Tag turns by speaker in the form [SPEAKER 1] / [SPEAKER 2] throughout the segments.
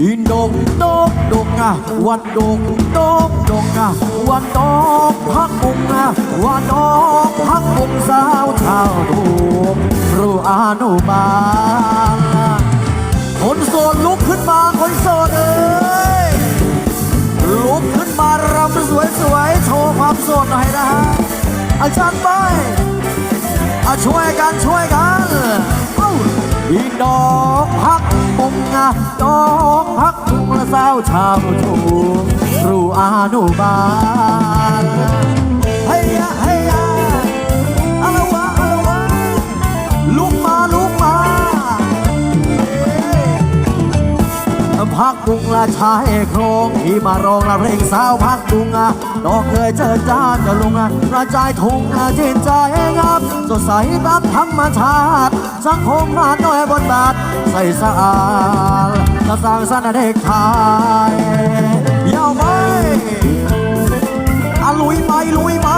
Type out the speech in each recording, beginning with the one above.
[SPEAKER 1] อินดงดกดงอะวันดงดกดงอะวันดกพักบุงอะวันดกพักบุงสาวชาวถูรู้อนุบาลคนโสดลุกขึ้นมาคนโสดเอ้ยลุกขึ้นมารำสวยๆโชว์ความโสดหน่อยนะฮะอาจารย์ไปช่วยกันช่วยกันเอ้า อีดอกพักปุงอะดอกพักปุงละสาวชาวชูรูอนุบาล กบุงละชายโครงที่มารองละเพลงสาวพักบุงอะดอกเคยเจอจ้าจะลุงอะกระจายทุ่งอะจิตใจงามสดใสตามธรรมชาติ สังคมมาด้อยบทบาทใส่สะอาดจะสร้างสรรค์เด็กไทยยาวไหมอลุยไหมลุยไหมเ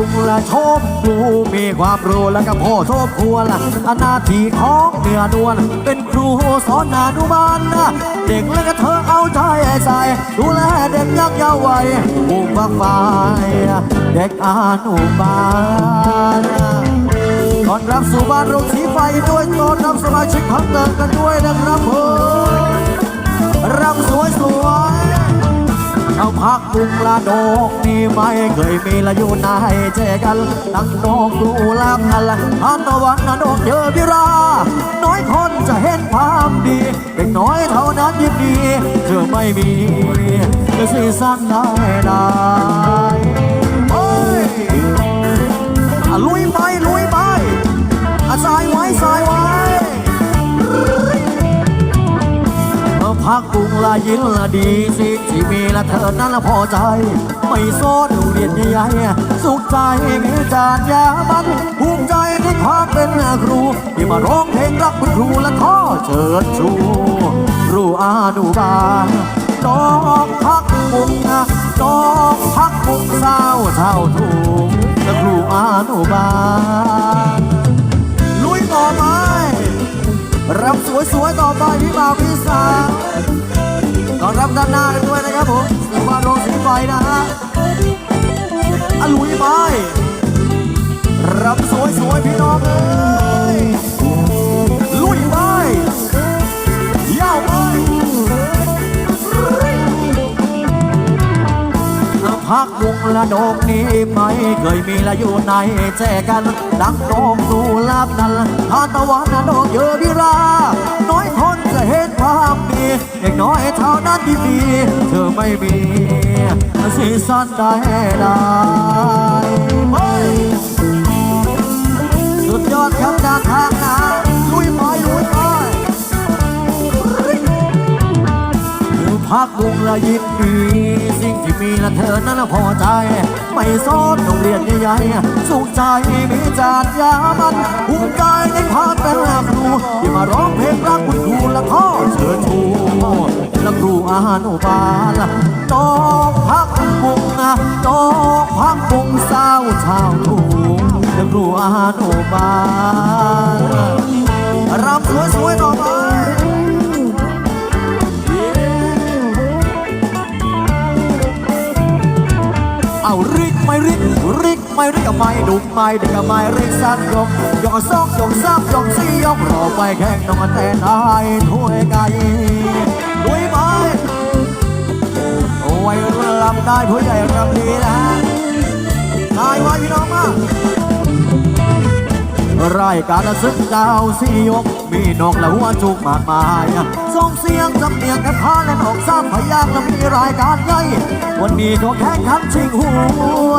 [SPEAKER 1] พักบุงละชมดูมีความรู้แล้วก็พ่อชมครัวละหน้าที่ของเนื้อนวลเป็นครูสอนอนุบาลนะเด็กและก็เธอเอาใจใส่ดูแลเด็กยักเยาว์วัยบุกบักไฟเด็กอนุบาลก่อนรับสู่บ้านโรงสีไฟด้วยตอนรับสมาชิกพักเติมกันด้วยนะครับผมรับสวยสวย ๆเอาพักบุงละดอกนี่ไม่เคยมีละอยู่ในเจกันตั้งดอกดูลาพันละทานตะวันนะดอกเยอะพิรา น้อยคนจะเห็นความดีเด็กน้อยเท่านั้นยินดีเธอไม่มีจะสื่อสร้างได้ได้โอ้ยลุยไป พักบุงละยินละดีสิที่มีละเธอนั้นละพอใจ ไม่โซนเรียนใหญ่สุขใจมีจานยามันภูมิใจในความเป็นครู ที่มาร้องเพลงรักคุณครูและขอเชิญชูรูอานุบาลดอกพักบุงนะดอกพักบุงสาวเท่าถูกและครูอานุบาลลุยต่อไปรับสวยๆต่อไปพี่บ่าวพี่สาว ต้อนรับด้านหน้ากันด้วยนะครับผมสีฟ้าโรงสีไฟนะฮะอลุยไปรับสวยๆพี่น้องเอ้ยลุยไปยาวไปพักวงละดอกนี้ไม่เคยมีละอยู่ในแจกัน ดังดอกดูลาบนั้นทานตะวันนดอกเยอะพิรา น้อยคน เห็นความดีเด็กน้อยเท่านั้นที่มีเธอไม่มีสีสันได้ได้เฮ้ยสุดยอดครับจากทางไหน พักบุงละยินดีสิ่งที่มีละเธอนั้นละพอใจ ไม่ซ้อนโรงเรียนใหญ่ๆสุขใจมีจานยามันภูมิใจในความเป็นครูที่มาร้องเพลงรักคุณครูและข้อเชิญชูและครูอานุบาลดอกพักบุงนะดอกพักบุงสาวชาวทุ่งและครูอานุบาลรับสวยๆต่อไป ริกไม่ริกกไม่ริกกับไม่ดุไม่ดึกกับไม่ริกสักยกยกสองยกสามยกสี่ยกรอไปแข่งน้องแต่นายถ้วยไก่ด้วยไปโอ้ยรุ่นลำได้ผู้ใหญ่รำดีนะนายไว้พี่น้องมา รายการศึกดาวสี่ยก มีนกและหัวจุกมากมายส่งเสียงจำเนียงกันพาและนกสร้างพยากและมีรายการใหญ่ วันนี้ก็แข่งขันชิงหัว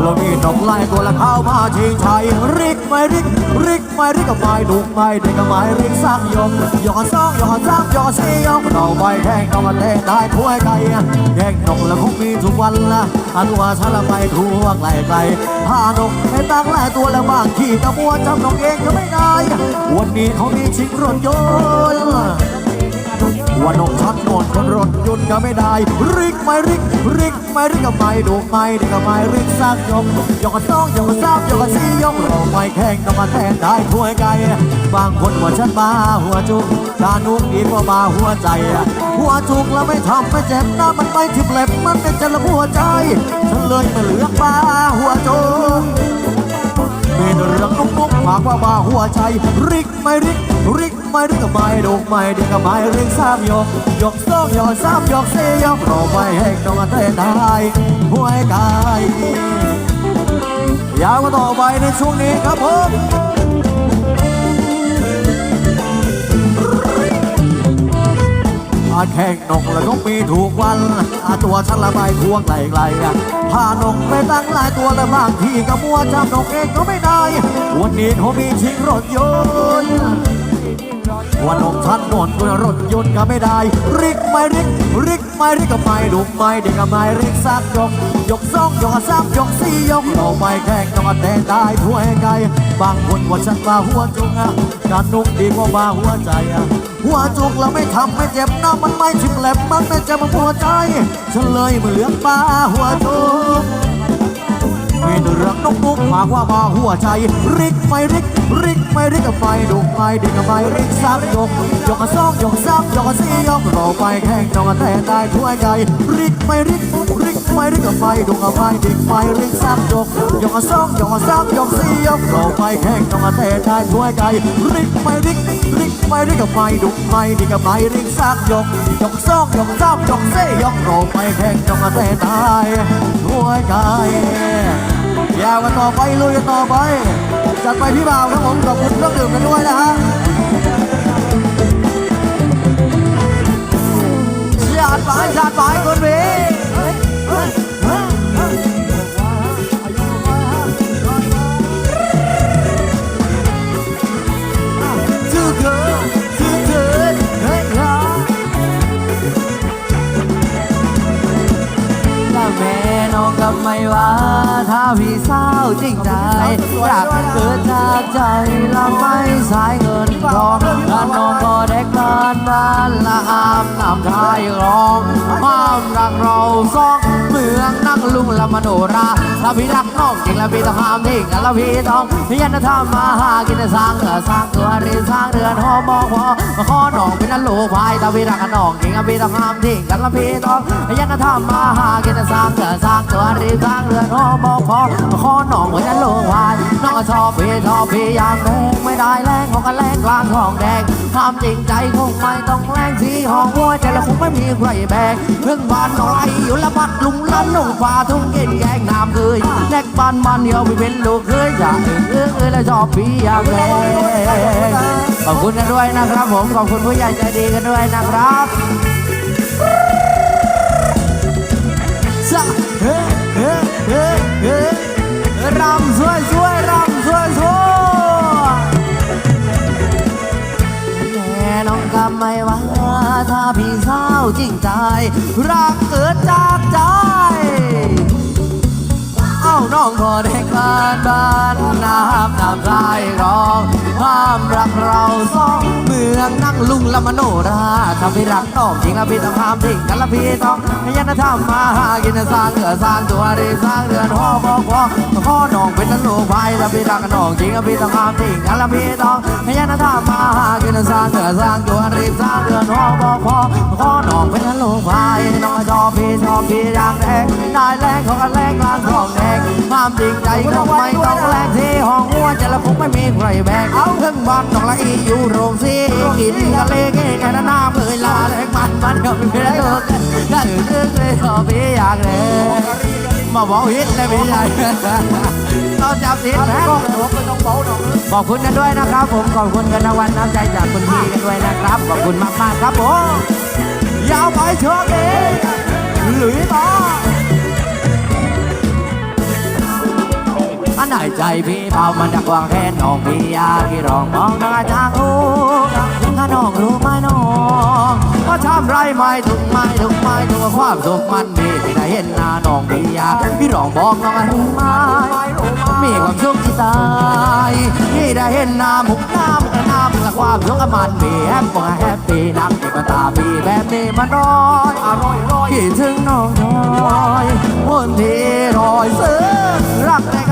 [SPEAKER 1] เรามีนกไล่ตัวละเข้ามาชิงชัยริกไม่ริกริกไม่ริกกับไม่ดุกไม่เด็กกับไม่ริกสร้างยกยอดสองยอดสามยอดสี่ยกเราไปแข่งนกมาเตะได้ถ้วยไก่แข่งนกแล้วคงมีทุกวันละอันว่าฉันละไปทั่วไกลไกลพานกไปตั้งหลายตัวแล้วบางทีกระมัวจำนกเองก็ไม่ได้ วันนี้เขามีชิงรถยนต์ ว่านกชัดโนนคนรถยนต์ก็ไม่ได้ ริกไม่ริก ริกไม่ริกก็ไม่ดูไม่ดีก็ไม่ริกสักยกยกกระต้องยกกระซับยกกระซี่ยกเราไม่แข่งต้องมาแทนได้ถ้วยไก่บางคนว่าฉันมาหัวจุกถ้านุ่งดีกว่ามาหัวใจ หัวจุกแล้วไม่ทำไม่เจ็บนะมันไม่ทิ่มเล็บมันเป็นจะละหัวใจฉันเลยมาเลือกมาหัวจุกมีแต่เรื่องนุกนุกฝากว่ามาหัวใจ ริกไม่ริก ริกไม่ริกก็ไม่ดูไม่ดีก็ไม่ริกสามยกยกสองยกสามยกสี่ยกเราไม่แห้ต้องเต้นได้หัวกายยาวกันต่อไปในช่วงนี้ครับผมอาแข่งนกแล้วก็มีถูกวันอาตัวฉันละใบทวงไหลไกลพานกไปตั้งหลายตัวแล้วบางทีก็มัวจำนกเองก็ไม่ได้ วันนี้เขามีชิงรถยนต์ วันนกชันนนกุรถยนต์ก็ไม่ได้ ริกไม่ริก ริกไม่ริกก็ไม่ดุไม่เด็กก็ไม่ริกสักยก ยกสองยกสามยกสี่ยกเราไม่แข่งต้องแต่ได้ถ้วยไก่บางคนว่าฉันว่าหัวจุงอะการนุกดีกว่าว่าหัวใจอะหัวจุกเราไม่ทำไม่เจ็บนะมันไม่ทิ่มแหลมมันไม่เจ็บมันหัวใจฉันเลยมาเลือกป้าหัวจุก มีแต่เรื่องนกนุกฝากว่ามาหัวใจ ริกไม่ริกริกไม่ริกกับไฟดุกไม่ดิกกับไฟริกซักยกยกกระซองยกซับยกกระซี่ยกเราไปแข่งจองกันแต่ได้ถ้วยใจ ริกไม่ริกริกไม่ริกกับไฟดุกกับไฟดิกไฟริกซักยกยกกระซองยกกระซับยกซี่ยกเราไปแข่งจองกันแต่ได้ถ้วยใจ ริกไม่ริกริกไม่ริกกับไฟดุกไม่ดิกกับไฟริกซักยกยกซองยกซับยกซี่ยกเราไปแข่งจองกันแต่ได้ถ้วยใจ ยาวกันต่อไปลุยกันต่อไป จัดไปพี่บ่าวครับผมขอบคุณเครื่องดื่มกันด้วยนะฮะชาดไปชาดไปคนพีชื่อเธอ
[SPEAKER 2] น้องก็ไม่ว่า ถ้าพี่สาวจริงใจรักเกิดจากใจและไม่สายเงินทองถ้าน้องก็เด็กบ้านบ้านละอามนำทายร้องความรักเราสองเมืองนักลุงละมโนราถ้าพี่รักน้องจริงแล้วพี่ต้องห้ามทิ้งกันแล้วพี่ต้องยันทำมาหากินสร้างเรือสร้างตัวเรียนสร้างเรือนหอมองพอมาขอน้องเป็นนันลูกพายถ้าพี่รักกันน้องจริงแล้วพี่ต้องห้ามทิ้งกันแล้วพี่ต้องยันทำมาหากินสร้างเรือสร้างตัวเรียนสร้างเรือนหอมองพอขอน้องเป็นนันลูกพายน้องก็ชอบพี่ชอบพี่อย่างแรงไม่ได้แรงของกันแรงกลางทองแดงความจริงใจคงไม่ต้องแรงสีห้องหัวใจแล้วคงไม่มีใครแบกเพิ่งบ้านน้อยอยู่ละบัดลุงลันนุ่งฟ้าทุ่งกินแกงน้ำเคยแลกบ้านมันเดียวไม่เป็นลูกเคยอยาเอื้อเอื้อแล้วชอบพี่อย่างแรงขอบคุณกันด้วยนะครับผมขอบคุณผู้ใหญ่ใจดีกันด้วยนะครับส รำสวยสวยรำสวยสวยแม่น้องก็ไม่ว่าถ้าพี่สาวจริงใจ รักเกิดจากใจ น้องพอได้กลานบ้านน้ำน้ำใจร้องความรักเราสองเมืองนั่งลุงละมโนราถ้าพี่รักน้องจริงแล้วพี่ต้องห้ามทิ้งกันแล้วพี่ต้องพยันทำมาหากินสร้างเรือสร้างตัวเรีสร้างเรือนหอพอพอพ่อน้องเป็นนันลูกพายแล้วพี่รักน้องจริงแล้วพี่ต้องห้ามทิ้งกันแล้วพี่ต้องพยันทำมาหากินสร้างเรือสร้างตัวเรีสร้างเรือนหอพอพอพ่อน้องเป็นนันลูกพายน้องชอบพี่ชอบพี่อย่างแรงได้แรงของกันแรงกลางทองแดงความจริงใจคงไม่ต้องแรงที่ห้องหัวใจแล้วคงไม่มีใครแบกเอาเพิ่งบ้านน้องละอีอยู่โรงสีกินกันเลยแค่นั้นน้ำเลยลาแรงมันมันก็ไม่เป็นตัวกันก็ถือเรื่องเลยขอพี่อย่างแรงมาบอกฮิตเลยพี่ใหญ่เราจับทิศแพ้ขอบคุณกันด้วยนะครับ ผมขอบคุณกันรางวัลน้ำใจจากคุณพี่กันด้วยนะครับขอบคุณมากๆครับผมยาวไปเชิญเองหลุยมา อันไหนใจพี่เบามันดักวางแทนน้องพี่ยาที่ร้องมองหน้าจางหูถ้าน้องรู้ไหมน้องว่าทำไรไม่ถูกไม่ถูกไม่ถูกความสุขมันมีที่ได้เห็นหน้าน้องพี่ยาพี่ร้องบอกน้องอะไรไม่มีความสุขที่ตายที่ได้เห็นหน้ามุกหน้ามุกหน้ามุกความสุขมันมีแฮปปี้แฮปปี้นักที่มันตามีแบบนี้มันน้อยอร่อยร้อยคิดถึงน้องน้อยคนที่รอยซื้อรักแต่ก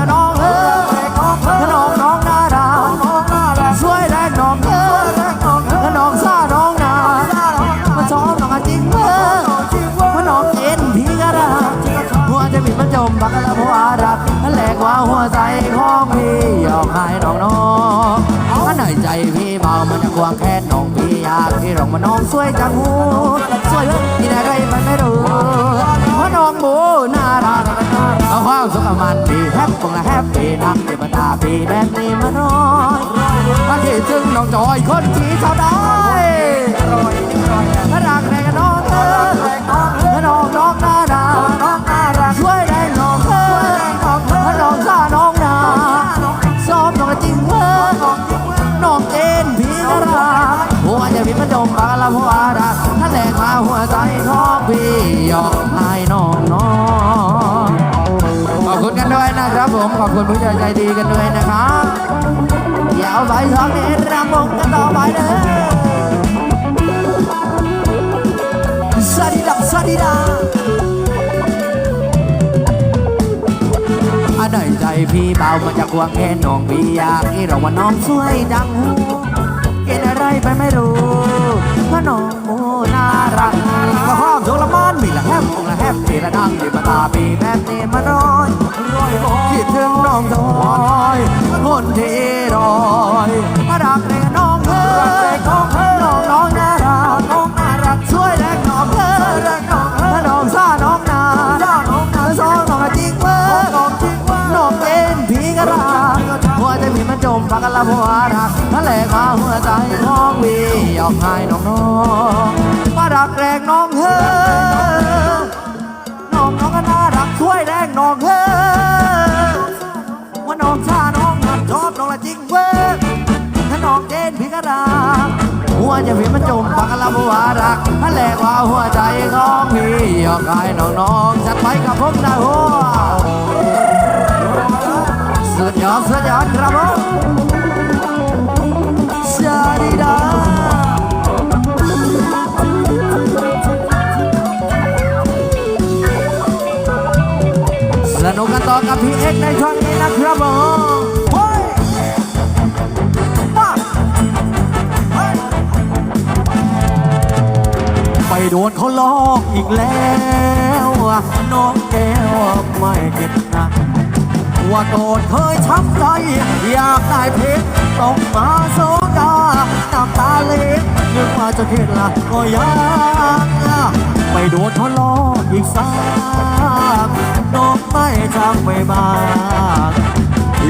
[SPEAKER 2] ับน้ มาน้องสวยจังหูสวยเลยที่ไหนไรมันไม่รู้เพราะน้องโบน่ารักเอาความสุขมันดีแฮปปี้และแฮปปี้นักที่มันตาพีแบบนี้มานน้อยมาคิดถึงน้องจอยคนที่เท่าได้รักแรงกันน้อง ไปทางเนรำวงกันต่อไปเด้อสวัสดีดับสวัสดีดาอันไหนใจพี่เบามาจากควงแค่น้องพี่อยากให้เราว่าน้องสวยดังหูกินอะไรไปไม่รู้เพราะน้องโมน่ารักก็ห้อมสุขละมันมีละแฮมละแฮมทีละนั่งดีมาตาปีแบบนี้มาร้อยคิดถึงน้องทอยคนที่ หัวรักทะเลกว่าหัวใจของพี่ยอมให้น้องนงจัดไปกับผมนะหัวสุดยอดสุดยอดครับผมชาดีดาสนุกกันต่อกับพี่เอ็กในช่วง
[SPEAKER 1] โดนเขาลอกอีกแล้วน้องแก้วไม่เก็บนะว่าโดนเคยช้ำใจ อยากได้เพชรต้องมาโซดาน้ำตาเล็กนึกว่าจะเข็ดละก็ยังไปโดนเขาลอกอีกสักน้องไม่จำไม่มา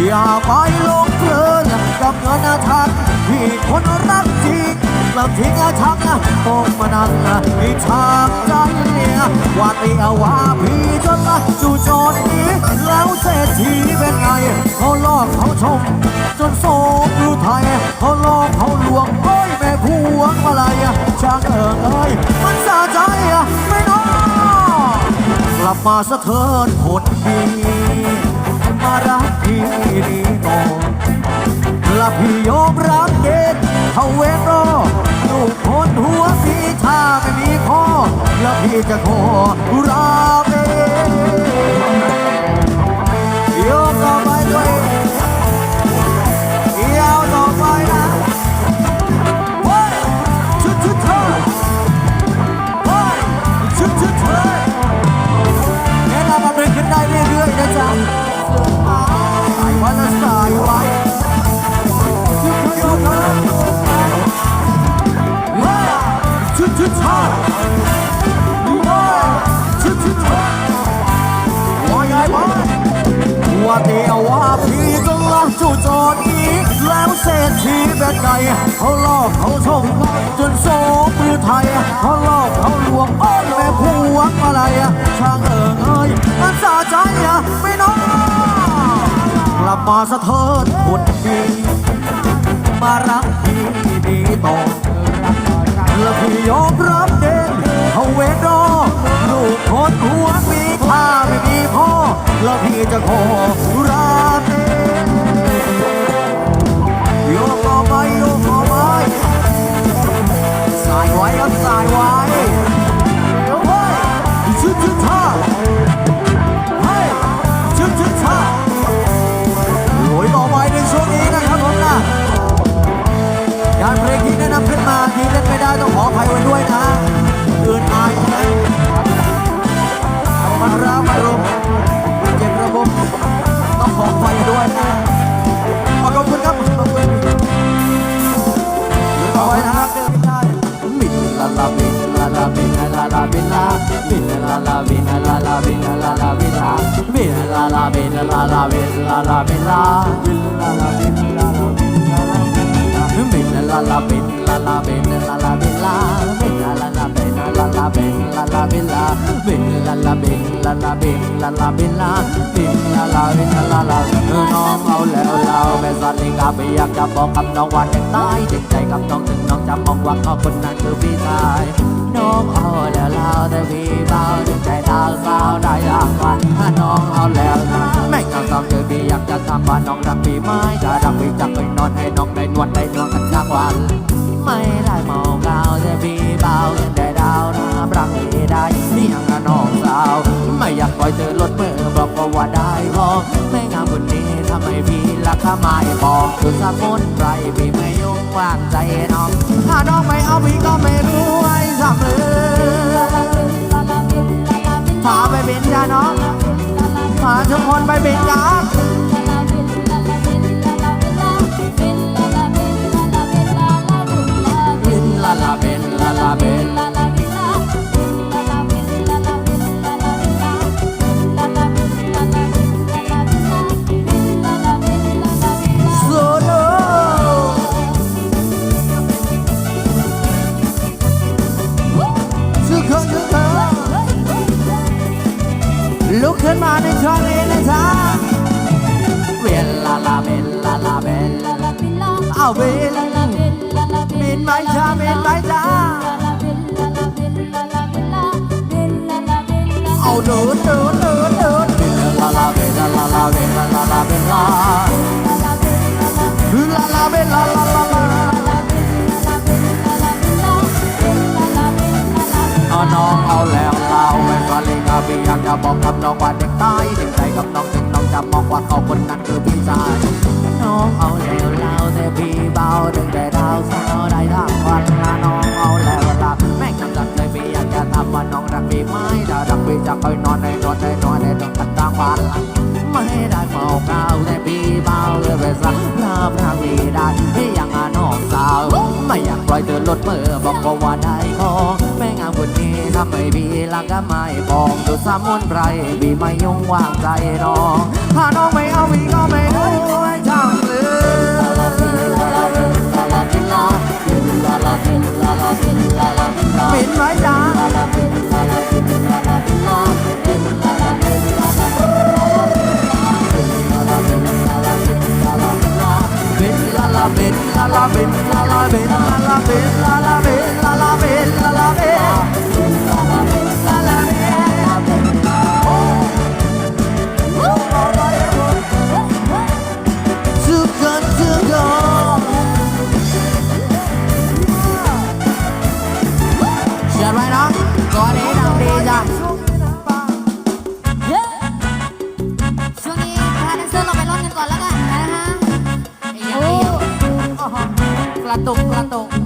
[SPEAKER 1] อย่าไปลงเพลินกับเงินทักที่คนรัก จริงแล้วทิ้งอาชักต้องมานั่งอีกทางใจเนี่ยว่าตียว่าพี่จนละจู่โจรนี้แล้วเศรษฐีเป็นไงเขาลอกเขาชม จนโศกรู้ไทยเขาลอกเขาลวงโอ้ยแม่พวงมาลัยช่างเอิงเอ้ยมันสะใจไม่น้อกลับมาสะเทินคนดีมารักพี่ดีต่อและพี่ยอมรับเกณฑ์เขาเวรอ ถ้าไม่มีพ่อแล้วพี่จะขอรับ งมาลัยช่างเอิงเอ้ยมันสะใจไม่น้อยกลับมาสะเทินคนดี มารักพี่ดีต่อและพี่ยอมรับเด่นเขาเวดอลูกคนหัวมีถ้าไม่มีพ่อ แล้วพี่จะขอราเต้โยกอไปโยกอไปสายไว้ครับสายไว้ เพที่แนะนำขึ้นมาทีเล่นไม่ได้
[SPEAKER 2] ต้องขออภัยไว้ด้วยนะ กาไม่อยากจะบอกกับน้องว่าเด็กตายเด็กใจกับน้องถึงน้องจะมองว่าเขาคนนั้นคือพี่ชายน้องเอาแล้วเราแต่พี่เบาดึงใจดาวสาวได้รางวัลถ้าน้องเอาแล้วนะแม่งเอาต้องเจอพี่อยากจะทำว่าน้องรักพี่ไหมถ้ารักพี่จะไปนอนให้น้องได้นวดได้นวดกันทั้งวัน ไม่ได้เมาเกาแต่พี่เบายังได้ดาวนะรักพี่ได้เลี้ยงกับน้องสาว ไม่อยากปล่อยเธอลดมือบอกว่าว่าได้พอแม่งามคนนี้ทำไมพี่รักทำไมบอกคือสมุนไพรพี่ไม่ยุ่งว่างใจน้อง ถ้าน้องไม่เอาพี่ก็ไม่รู้ไอ้สับเลยพาไปบินจ้าน้องพาทุกคนไปบินยา เบลาลาลาเอาน้องเอาแล้วเราเป็นวาเลกาบีอยากจะบอกกับน้องว่าเด็กตายเด็กใจกับน้องถึงน้องจะมองว่าเขาคนนั้นคือพี่ชายน้องเอาแล้วเราแต่พี่เบาดึงแต่ดาวสาวได้ทั้งวันนะน้องเอาแล้วเราแม่งกำลังเลยพี่อยากจะทำว่าน้องรักพี่ไหมถ้ารักพี่จะคอยนอนในรถในนอนในรถกันทั้งวัน ให้ได้เมาเก่าแต่พี่เบาเลยไปสักรับรักพี่ได้พี่ยังอาน้องสาว ไม่อยากปล่อยเธอลดมือบอกก็ว่าได้ของแม่งามคนนี้ทำให้พี่รักก็ไม่ปองดูสามุนไพรพี่ไม่ยุ่งว่างใจน้อง ถ้าน้องไม่เอาพี่ก็ไม่รู้
[SPEAKER 3] platok-platok.